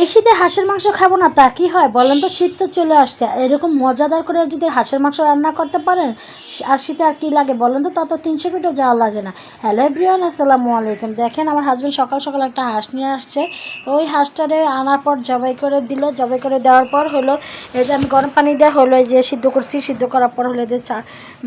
এই শীতে হাঁসের মাংস খাব না তা কি হয়? বলেন তো, শীত তো চলে আসছে। এরকম মজাদার করে যদি হাঁসের মাংস রান্না করতে পারেন, আর শীতে আর কী লাগে বলেন তো, তা তো তিনশো ফিটও যাওয়া লাগে না। হ্যালো এভরিওয়ান আসসালামু আলাইকুম। দেখেন, আমার হাজব্যান্ড সকাল সকাল একটা হাঁস নিয়ে আসছে। ওই হাঁসটারে আনার পর জবাই করে দিল। জবাই করে দেওয়ার পর হলো, এই যে আমি গরম পানি দেওয়া হলো, এই যে সিদ্ধ করছি, সিদ্ধ করার পর হলো যে চা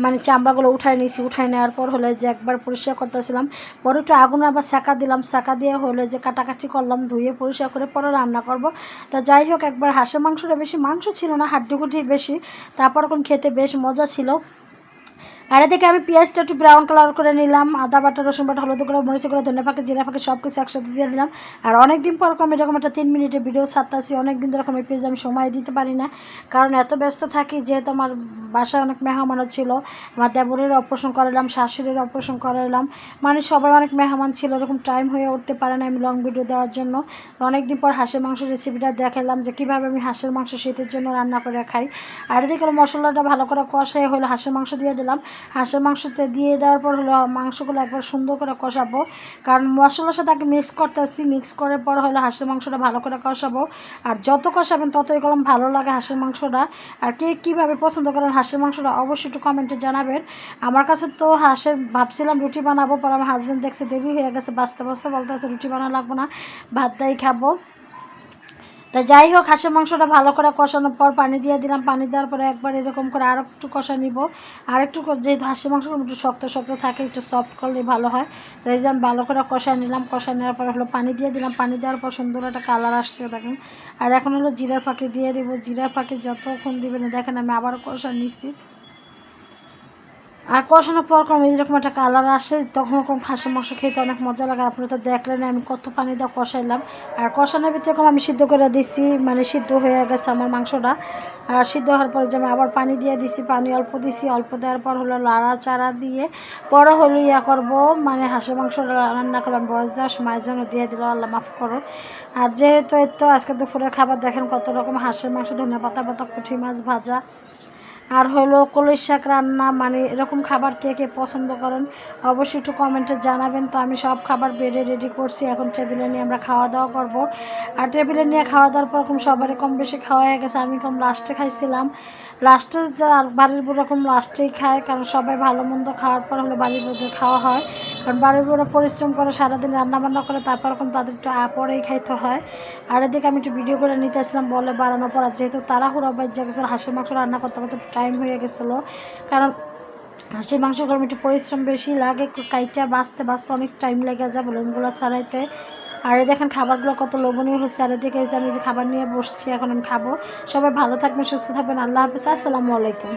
মানে চামড়াগুলো উঠায় নিয়েছি উঠায় নেওয়ার পর হলো যে একবার পরিষ্কার করতেছিলাম। পরে একটু আগুন আবার সেকা দিলাম। সেকা দিয়ে হলো যে কাটাকাটি করলাম, ধুয়ে পরিষ্কার করে পরে রান্না করব। তা যাই হোক, একবার হাঁসের মাংসটা বেশি মাংস ছিল না হাড্ডিগুটি বেশি। তারপর এখন খেতে বেশ মজা ছিল। আর এদিকে আমি পেঁয়াজটা একটু ব্রাউন কালার করে নিলাম, আদা বাটা, রসুন বাটা, হলুদ করে মরিচ করে ধনে পাকে জিরা পাকে সব কিছু একসাথে দিয়ে দিলাম। আর অনেক দিন পর আমি এরকম একটা তিন মিনিটের ভিডিও ছাড়তেছি অনেক দিন ধরে এই পেজ আমি সময় দিতে পারি না। কারণ এত ব্যস্ত থাকি, যেহেতু আমার বাসায় অনেক মেহমানও ছিল। আমার দেবরের অপারেশন করালাম, শাশুড়ির অপারেশন করালাম। মানে সবাই অনেক মেহমান ছিল, এরকম টাইম হয়ে উঠতে পারে না আমি লং ভিডিও দেওয়ার জন্য। অনেক দিন পর হাঁসের মাংস রেসিপিটা দেখালাম যে কীভাবে আমি হাঁসের মাংস শীতের জন্য রান্না করে খাই। আর এদিকে হলো মশলাটা ভালো করে কষাই হলো, হাঁসের মাংস দিয়ে দিলাম। হাঁসের মাংসতে দিয়ে দেওয়ার পর হলো মাংসগুলো একবার সুন্দর করে কষাবো। কারণ মশলার সাথে আগে মিক্স করতেছি মিক্স করার পর হলো হাঁসের মাংসটা ভালো করে কষাবো। আর যত কষাবেন ততই কলম ভালো লাগে হাঁসের মাংসটা। আর কে কীভাবে পছন্দ করেন হাঁসের মাংসটা অবশ্যই একটু কমেন্টে জানাবেন। আমার কাছে তো হাঁসের ভাবছিলাম রুটি বানাবো, পর আমার হাজব্যান্ড দেখছে দেরি হয়ে গেছে বাঁচতে বাঁচতে বলতে আছে রুটি বানা লাগবো না ভাতটাই খাব। তা যাই হোক, হাঁসের মাংসটা ভালো করে কষানোর পর পানি দিয়ে দিলাম। পানি দেওয়ার পরে একবার এরকম করে আর একটু কষা নিব। আর একটু যেহেতু হাঁসের মাংস একটু শক্ত শক্ত থাকে, একটু সফট করলে ভালো হয়। তাই দিলাম ভালো করে কষা নিলাম। কষা নেওয়ার পর হলো পানি দিয়ে দিলাম। পানি দেওয়ার পর সুন্দর একটা কালার আসছে, দেখেন। আর এখন হলো জিরা ফাঁকে দিয়ে দেবো। জিরা ফাঁকে যতক্ষণ দিবেন, দেখেন আমি আবার কষা নিচ্ছি আর কষানোর পর কোনো এরকম একটা কালার আসে, তখন ওরকম হাঁসের মাংস খেতে অনেক মজা লাগে। আপনারা তো দেখলেন, আমি কত পানি দিয়ে কষাইলাম। আর কষানোর ভিতরে আমি সিদ্ধ করে দিছি মানে সিদ্ধ হয়ে গেছে আমার মাংসটা। আর সিদ্ধ হওয়ার পরে যে আমি আবার পানি দিয়ে দিছি, পানি অল্প দিছি, অল্প দেওয়ার পর হলো লাড়া চাড়া দিয়ে পরে হলো ইয়া করব মানে হাঁসের মাংসটা রান্না করলাম, বয়স দেওয়ার সময় যেন দিয়ে দিল, আল্লাহ মাফ করো আর যেহেতু এই তো আজকে দুপুরের খাবার, দেখেন কত রকম হাঁসের মাংস ধনে পাতা পাতা, পুঁটি মাছ ভাজা। আর হলো কলই শাক রান্না মানে এরকম খাবার কে কে পছন্দ করেন, অবশ্যই একটু কমেন্টে জানাবেন। তো আমি সব খাবার বেড়ে রেডি করছি, এখন টেবিলে নিয়ে আমরা খাওয়া দাওয়া করব। আর টেবিলে নিয়ে খাওয়া দাওয়ার পর কম সবারই কম বেশি খাওয়া হয়ে গেছে, আমি কম লাস্টে খাইছিলাম। লাস্টে যা বাড়ির বুড়ো রকম লাস্টেই খায়, কারণ সবাই ভালো মন্দ খাওয়ার পর হলো বাড়ির মধ্যে খাওয়া হয়। কারণ বাড়ির বুড়ো পরিশ্রম করে সারাদিন রান্নাবান্না করে তারপর এরকম তাদের একটু পরেই খাইতে হয়। আর এদিকে আমি একটু ভিডিও করে নিতে আসলাম, বলে বাড়ানো পড়া, যেহেতু তাড়াহুড়ো বাজ্যা গেছিল হাঁসের মাংস রান্না করতে করতে টাইম হয়ে গেছিল। কারণ হাঁসের মাংস গরম, একটু পরিশ্রম বেশি লাগে কাইটা বাঁচতে বাঁচতে অনেক টাইম লেগে যায় লোমগুলো ছাড়াইতে। আর এই দেখেন খাবারগুলো কত লোভনীয় হয়েছে, আর এদিকে আমি যে খাবার নিয়ে বসছি, এখন আমি খাব। সবাই ভালো থাকবেন, সুস্থ থাকবেন, আল্লাহ হাফিজ, আসসালামু আলাইকুম।